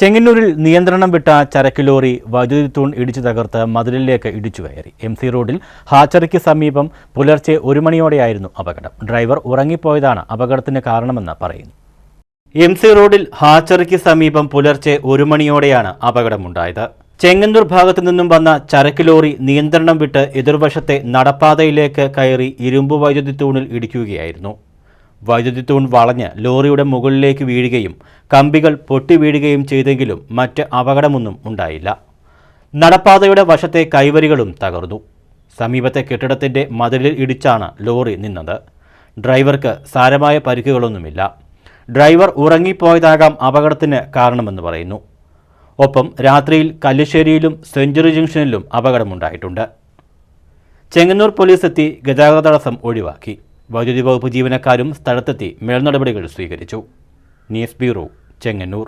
ചെങ്ങന്നൂരിൽ നിയന്ത്രണം വിട്ട ചരക്ക് ലോറി വൈദ്യുതി തൂൺ ഇടിച്ചു തകർത്ത് മതിലിലേക്ക് ഇടിച്ചു കയറി. എം സി റോഡിൽ ഹാച്ചറിക്ക് സമീപം പുലർച്ചെ ഒരു മണിയോടെയായിരുന്നു അപകടം. ഡ്രൈവർ ഉറങ്ങിപ്പോയതാണ് അപകടത്തിന് കാരണമെന്ന് പറയുന്നു. എം സി റോഡിൽ ഹാച്ചറിക്ക് സമീപം പുലർച്ചെ ഒരു മണിയോടെയാണ് അപകടമുണ്ടായത്. ചെങ്ങന്നൂർ ഭാഗത്തു നിന്നും വന്ന ചരക്ക് ലോറി നിയന്ത്രണം വിട്ട് എതിർവശത്തെ നടപ്പാതയിലേക്ക് കയറി ഇരുമ്പ് വൈദ്യുതി തൂണിൽ ഇടിക്കുകയായിരുന്നു. വൈദ്യുതി തൂൺ വളഞ്ഞ് ലോറിയുടെ മുകളിലേക്ക് വീഴുകയും കമ്പികൾ പൊട്ടി വീഴുകയും ചെയ്തെങ്കിലും മറ്റ് അപകടമൊന്നും ഉണ്ടായില്ല. നടപ്പാതയുടെ വശത്തെ കൈവരികളും തകർന്നു. സമീപത്തെ കെട്ടിടത്തിന്റെ മതിലിൽ ഇടിച്ചാണ് ലോറി നിന്നത്. ഡ്രൈവർക്ക് സാരമായ പരിക്കുകളൊന്നുമില്ല. ഡ്രൈവർ ഉറങ്ങിപ്പോയതാകാം അപകടത്തിന് കാരണമെന്ന് പറയുന്നു. ഒപ്പം രാത്രിയിൽ കല്ലുശ്ശേരിയിലും സെഞ്ചുറി ജംഗ്ഷനിലും അപകടമുണ്ടായിട്ടുണ്ട്. ചെങ്ങന്നൂർ പോലീസ് എത്തി ഗതാഗത തടസ്സം ഒഴിവാക്കി. വൈദ്യുതി വകുപ്പ് ജീവനക്കാരും സ്ഥലത്തെത്തി മേൽനടപടികൾ സ്വീകരിച്ചു. News bureau Chengannur.